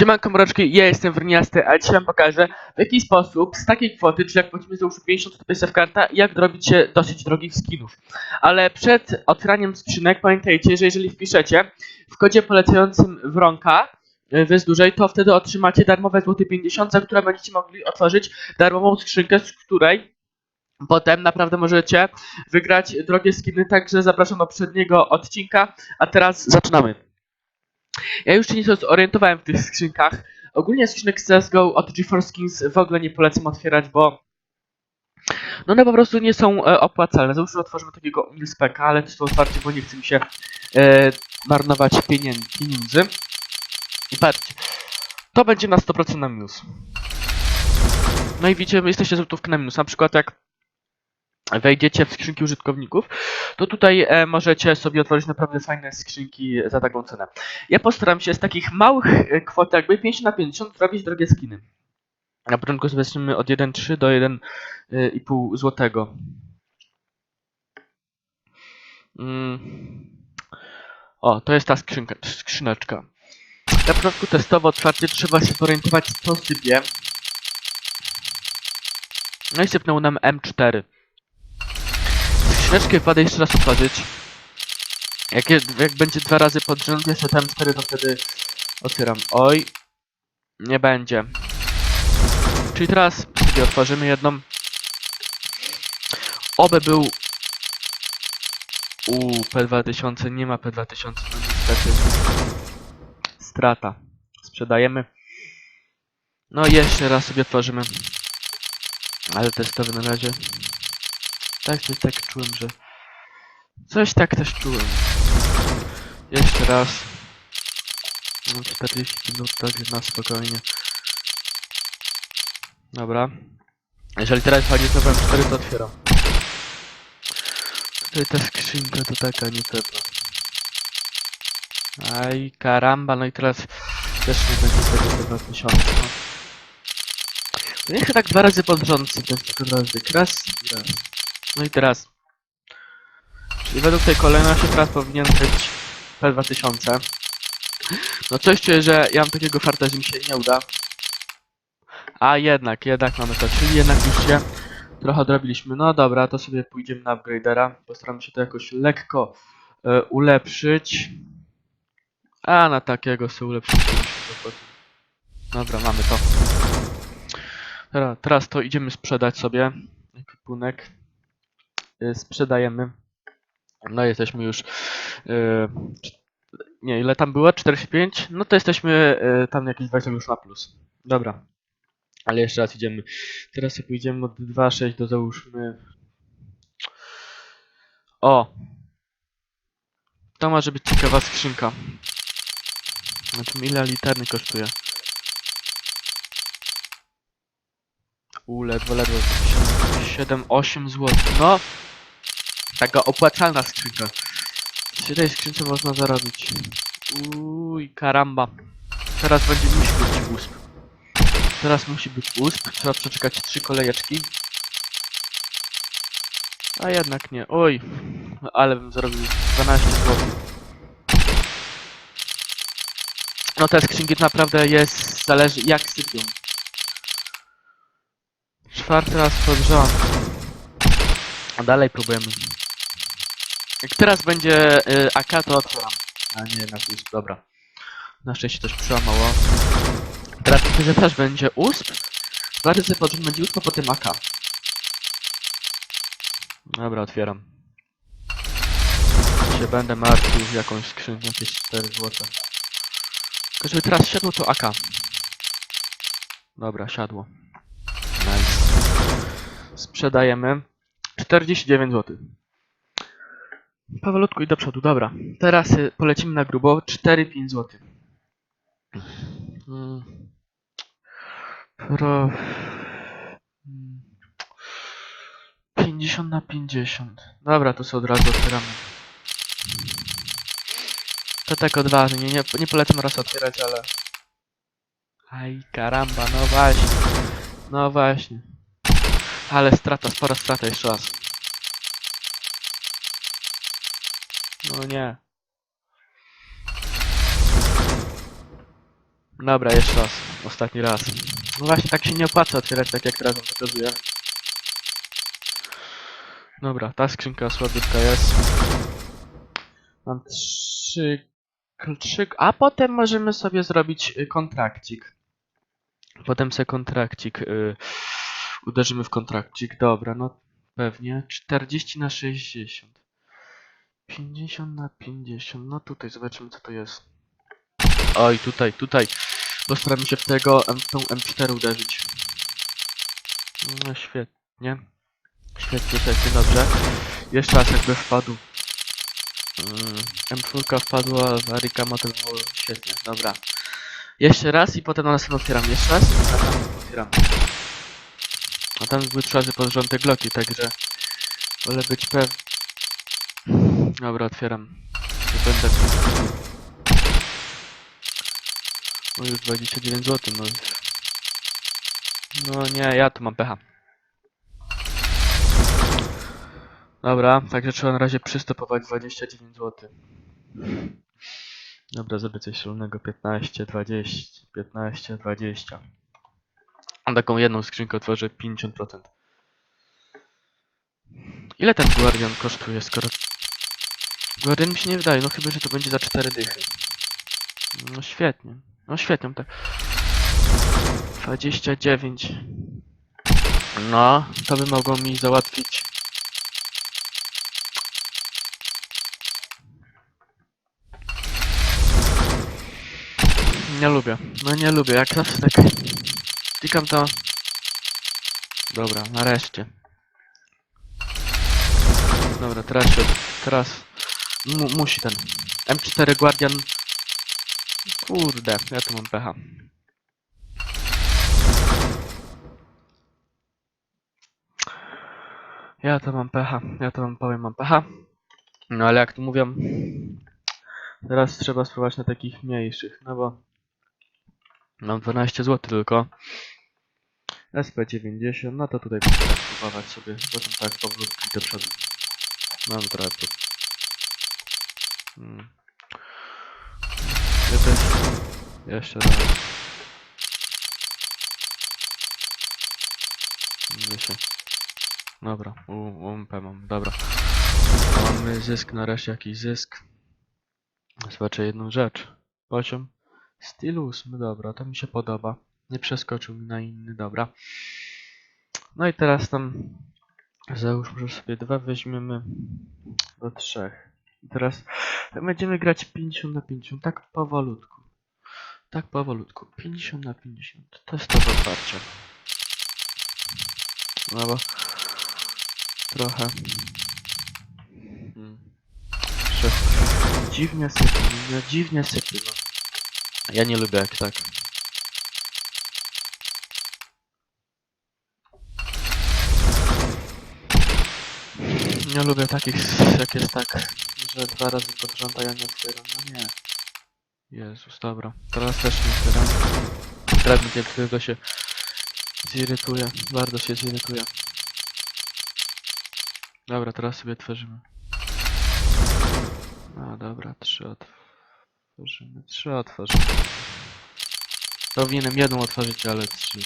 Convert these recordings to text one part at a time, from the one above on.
Siemanko mroczki, ja jestem Wrniasty, a dzisiaj wam pokażę w jaki sposób z takiej kwoty, czyli jak płacimy załóżmy 50 zł w karta, jak dorobić się dosyć drogich skinów. Ale przed otwieraniem skrzynek pamiętajcie, że jeżeli wpiszecie w kodzie polecającym Wronka, y, wys dłużej, to wtedy otrzymacie darmowe złoty 50, za które będziecie mogli otworzyć darmową skrzynkę, z której potem naprawdę możecie wygrać drogie skiny, także zapraszam do poprzedniego odcinka, a teraz zaczynamy. Ja już się nieco zorientowałem w tych skrzynkach. Ogólnie skrzynek CSGO od GeForce w ogóle nie polecam otwierać, bo no one po prostu nie są e, opłacalne. Załóżmy otworzymy takiego Milspeka, ale to to otwarcie, bo nie chce mi się e, marnować pieniędzy. I patrzcie, to będzie na 100% na minus. No i widzicie, jesteście złotówkę na minus. Na przykład jak wejdziecie w skrzynki użytkowników, to tutaj e, możecie sobie otworzyć naprawdę fajne skrzynki za taką cenę. Ja postaram się z takich małych e, kwot, jakby 50 na 50, zrobić drogie skiny. Na początku sobie zaczniemy od 1,3 do 1,5 złotego. Mm. O, to jest ta skrzynka, skrzyneczka. Na początku testowo otwarcie trzeba się zorientować co sypie. No i sypnął nam M4. Skrzyneczkę wpadę jeszcze raz otworzyć. Jak, jak będzie dwa razy pod rząd jeszcze tam cztery, to wtedy otwieram. Oj, nie będzie. Czyli teraz sobie otworzymy jedną. Oby był... Uuu, P2000, nie ma P2000, no niestety. Strata. Sprzedajemy. No jeszcze raz sobie otworzymy. Ale testowy na razie. Tak, coś tak czułem, że... Coś tak też czułem. Jeszcze raz. No 40 minut, tak na spokojnie. Dobra. Jeżeli teraz chodzi to powiem 4 to otwieram. Tutaj ta skrzynka to taka nie pewna. Aj, karamba, no i teraz też nie będzie tego pewna tysiąca. No. No niech tak dwa razy pod rząd sypię, tylko razy. Raz i raz. No i teraz. Czyli według tej kolejności teraz powinien być P2000. No coś czuję, że ja mam takiego farta, że mi się nie uda. A jednak, jednak mamy to, czyli jednak już się trochę odrobiliśmy. No dobra, to sobie pójdziemy na upgradera. Postaramy się to jakoś lekko e, ulepszyć. A na takiego sobie ulepszyć. Dobra, mamy to. Teraz to idziemy sprzedać sobie ekwipunek. Y, sprzedajemy. No jesteśmy już. y, nie, ile tam było? 45? No to jesteśmy y, tam jakieś 20 już na plus. Dobra. Ale jeszcze raz idziemy. Teraz sobie pójdziemy od 2,6 do załóżmy. O! To może być ciekawa skrzynka. Znaczy ile literny kosztuje? U, ledwo, ledwo. 7-8 zł. No! Taka opłacalna skrzynka. W tej skrzynce można zarobić. Uj, karamba. Teraz będzie musi być usp. Teraz musi być usp. Trzeba przeczekać trzy kolejeczki. A jednak nie. Oj. Ale bym zarobił 12 zł. No te skrzynki naprawdę jest, zależy jak sypią. Czwarty raz pod. A dalej próbujemy. Jak teraz będzie y, AK, to otwieram. A nie, na usp, dobra. Na szczęście coś przełamało. Teraz myślę, że też będzie usp. Dwa razy pod rząd będzie usp, a potem AK. Dobra, otwieram. Się będę martwił jakąś skrzynkę, jakieś 4 złote. Tylko żeby teraz siadło to AK. Dobra, siadło. Nice. Sprzedajemy. 49 zł. Powolutku i do przodu, dobra. Teraz y, polecimy na grubo. 4-5 zł. Mm. Pro... Mm. 50 na 50. Dobra, to sobie od razu otwieramy. To tak odważnie, nie, nie polecam raz otwierać, ale... Aj, karamba, no właśnie. No właśnie. Ale strata, spora strata jeszcze raz. No nie. Dobra, jeszcze raz. Ostatni raz. No właśnie, tak się nie opłaca otwierać, tak jak teraz wam pokazuję. Dobra, ta skrzynka słabiutka jest. Mam trzy... trzy... A potem możemy sobie zrobić y, kontrakcik. Potem sobie kontrakcik... Y, uderzymy w kontrakcik. Dobra, no pewnie. 40 na 60. 50 na 50. No tutaj zobaczymy co to jest. Oj, tutaj, tutaj. Postaramy się w tego, em, tą M4 uderzyć. No świetnie. Świetnie, świetnie, dobrze. Jeszcze raz jakby wpadł. Mm, M4 wpadła, w Arikama to było świetnie, dobra. Jeszcze raz i potem na następną otwieram. Jeszcze raz i na otwieram. A tam były trzy razy pod rząd gloki, także wolę być pewny. Dobra, otwieram. Nie będę. O już 29 zł, no. No nie, ja tu mam pecha. Dobra, także trzeba na razie przystopować 29 zł. Dobra, zrobię coś szalonego. 15, 20, 15, 20. A taką jedną skrzynkę otworzę 50%. Ile ten Guardian kosztuje, skoro... Guardian mi się nie wydaje, no chyba, że to będzie za 4 dychy. No świetnie. No świetnie, tak. 29. No, to by mogło mi załatwić. Nie lubię. No nie lubię, jak zawsze tak klikam to. Dobra, nareszcie. Dobra, teraz się, teraz mu, musi ten M4 Guardian. Kurde, ja tu mam pecha. Ja to mam pecha, ja to wam powiem, mam pecha. No ale jak tu mówią, teraz trzeba spróbować na takich mniejszych, no bo mam 12 zł tylko. SP90, no to tutaj będę tak próbować sobie, potem tak powolutku do przodu. Mam trochę. Hmm. Też... Jeszcze raz. Się. Dobra, UMP mam, dobra. Mamy zysk, nareszcie jakiś zysk. Zobaczę jedną rzecz. Poziom. Styl ósmy, dobra, to mi się podoba. Nie przeskoczył mi na inny, dobra. No i teraz tam załóżmy, że sobie dwa weźmiemy do trzech. I teraz będziemy grać 50 na 50, tak powolutku. Tak powolutku. 50 na 50. To jest to otwarcie. No bo trochę. Hmm. Dziwnie sypie, no, dziwnie sypie, no. Ja nie lubię jak tak. Nie lubię takich, jak jest tak, że dwa razy pod rząd, a ja nie otwieram. No nie. Jezus, dobra. Teraz też nie otwieram. Teraz będzie tylko się zirytuje. Bardzo się zirytuje. Dobra, teraz sobie otworzymy. No dobra, trzy otworzymy. Trzy otworzymy. Powinienem jedną otworzyć, ale trzy.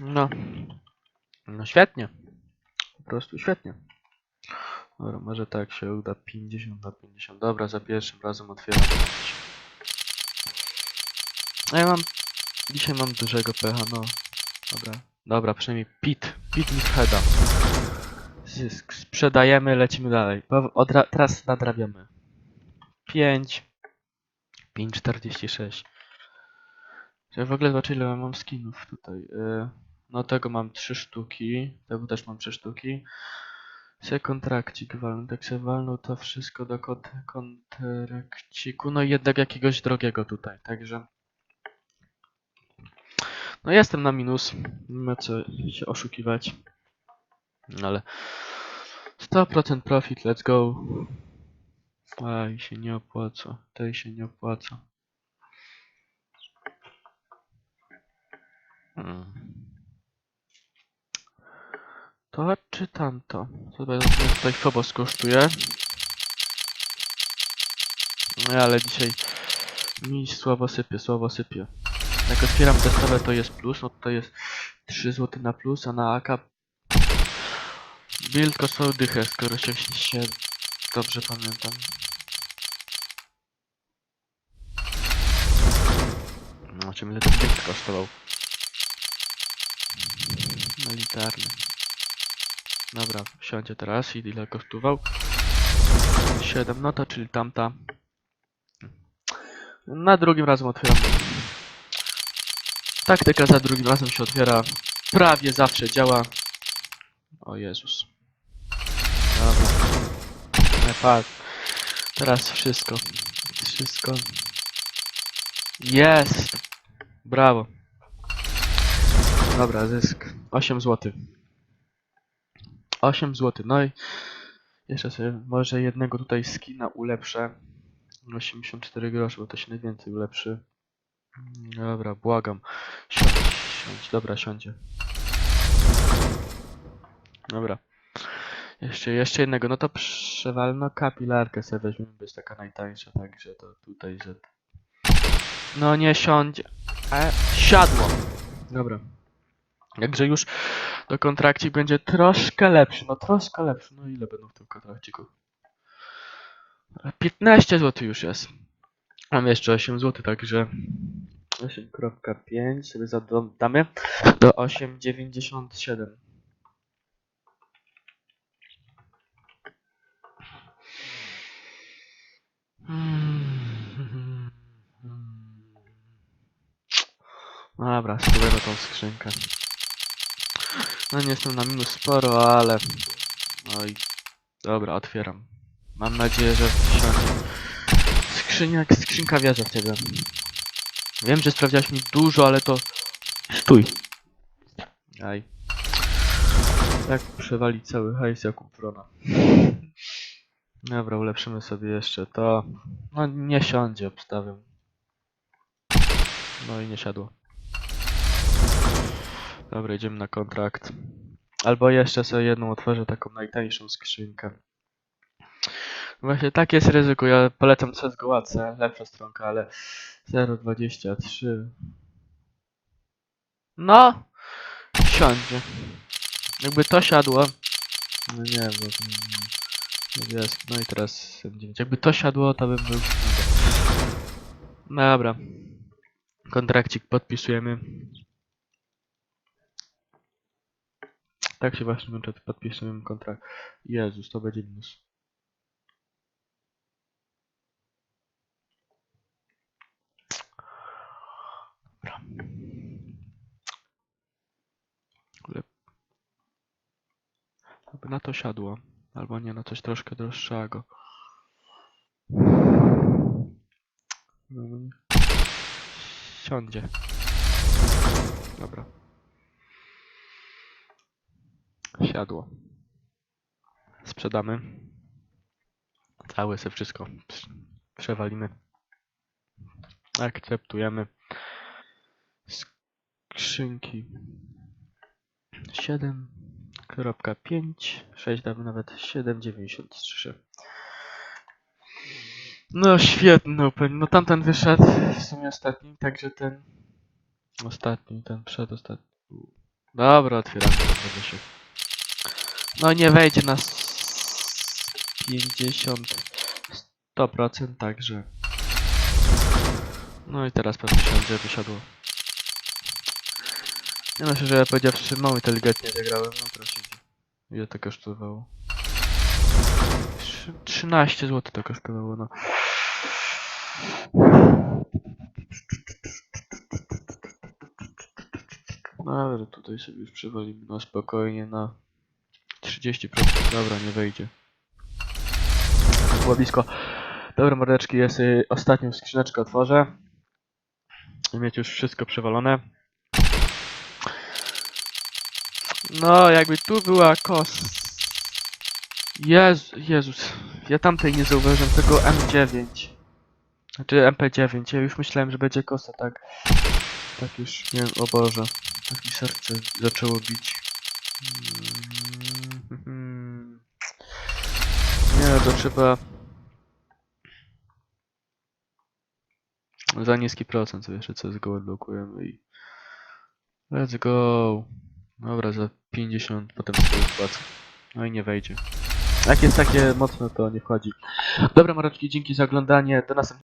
No. No świetnie. Po prostu świetnie. Dobra, może tak się uda 50 na 50. Dobra, za pierwszym razem otwieram. A ja mam... Dzisiaj mam dużego pecha, no. Dobra. Dobra, przynajmniej pit. Pit mi heada. Zysk. Sprzedajemy, lecimy dalej. Odra- teraz nadrabiamy. 5. 5,46. Czy w ogóle zobaczyć ile mam skinów tutaj. y, No tego mam 3 sztuki. Tego też mam 3 sztuki. Se kontrakcik walnął. Tak se walnął to wszystko do kont kontrakciku. No i jednak jakiegoś drogiego tutaj. Także... No jestem na minus. Nie ma co się oszukiwać. No ale... 100% profit, let's go. Aj, się nie opłaca. Tej się nie opłaca. Hmm. To czy tamto? Zobaczmy, tutaj Phobos kosztuje. No ale dzisiaj mi słabo sypie, słabo sypie. Jak otwieram testowe to jest plus, no to jest 3 zł na plus, a na AK build kosztował dychę, skoro się, się dobrze pamiętam. No, czym ile kosztował? Militarny. Dobra, wsiądzie teraz i ile kosztował? 7, no to czyli tamta. Na drugim razem otwieram. Taktyka za drugim razem się otwiera. Prawie zawsze działa. O Jezus. Dobra. Teraz wszystko. Wszystko. Jest! Brawo. Dobra, zysk. 8 zł. 8 zł. No i jeszcze sobie może jednego tutaj skina ulepszę. 84 groszy, bo to się najwięcej ulepszy. Dobra, błagam. Siądź, siądź. Dobra, siądzie. Dobra. Jeszcze, jeszcze jednego. No to przewalno kapilarkę sobie weźmiemy, bo jest taka najtańsza, także to tutaj, że... No nie siądzie. E, siadło. Dobra. Także już do kontrakcik będzie troszkę lepszy. No troszkę lepszy. No ile będą w tym kontrakciku? 15 zł już jest. Mam jeszcze 8 zł, także 8.5 sobie zadamy do 8,97. Hmm. Dobra, spróbujemy tą skrzynkę. No nie jestem na minus sporo, ale... No i... Dobra, otwieram. Mam nadzieję, że wsiądzie. Skrzynia jak skrzynka wierzę w ciebie. Wiem, że sprawdziałeś mi dużo, ale to... Stój. Aj. Jak przewalić cały hajs jak u Prona. Dobra, ulepszymy sobie jeszcze to. No nie siądzie, obstawiam. No i nie siadło. Dobra, idziemy na kontrakt. Albo jeszcze sobie jedną otworzę taką najtańszą skrzynkę. Właśnie tak jest ryzyko. Ja polecam CSGO AC, lepsza stronka, ale 0,23. No! Siądzie. Jakby to siadło. No nie, Jest, no i teraz 9. Jakby to siadło, to bym był. Dobra. Kontrakcik podpisujemy. Tak się właśnie kończy, podpisujemy kontrakt. Jezus, to będzie minus. Dobra. Aby na to siadło. Albo nie, na coś troszkę droższego. No, nie. Siądzie. Dobra. Siadło. Sprzedamy. Całe se wszystko przewalimy. Akceptujemy. Skrzynki 7.5 6 damy nawet 7.93 No świetny. No tamten wyszedł w sumie ostatni, także ten ostatni, ten przedostatni. Dobra, otwieramy to się. No nie wejdzie na s- 50 100%, także no i teraz pewnie siądzie, wysiadło. Ja myślę, że ja powiedziawszy mało inteligentnie zagrałem, no proszę cię. Ile to kosztowało? Trzy- 13 zł to kosztowało, no. No ale tutaj sobie już przewalimy na spokojnie na 30%. Dobra, nie wejdzie. Było blisko. Dobra, mordeczki, ja sobie ostatnią skrzyneczkę otworzę. Mieć już wszystko przewalone. No, jakby tu była kos. Jezu, Jezus. Ja tamtej nie zauważyłem, tego M9. Znaczy MP9. Ja już myślałem, że będzie kosa, tak. Tak już, nie wiem, o Boże. Tak mi serce zaczęło bić. Mm. Nie, to trzeba... Za niski procent, co jeszcze CSGO odblokujemy i... Let's go. Dobra, za 50, potem sobie płacę. No i nie wejdzie. Jak jest takie mocne, to nie wchodzi. Dobra, Maroczki, dzięki za oglądanie. Do następnego.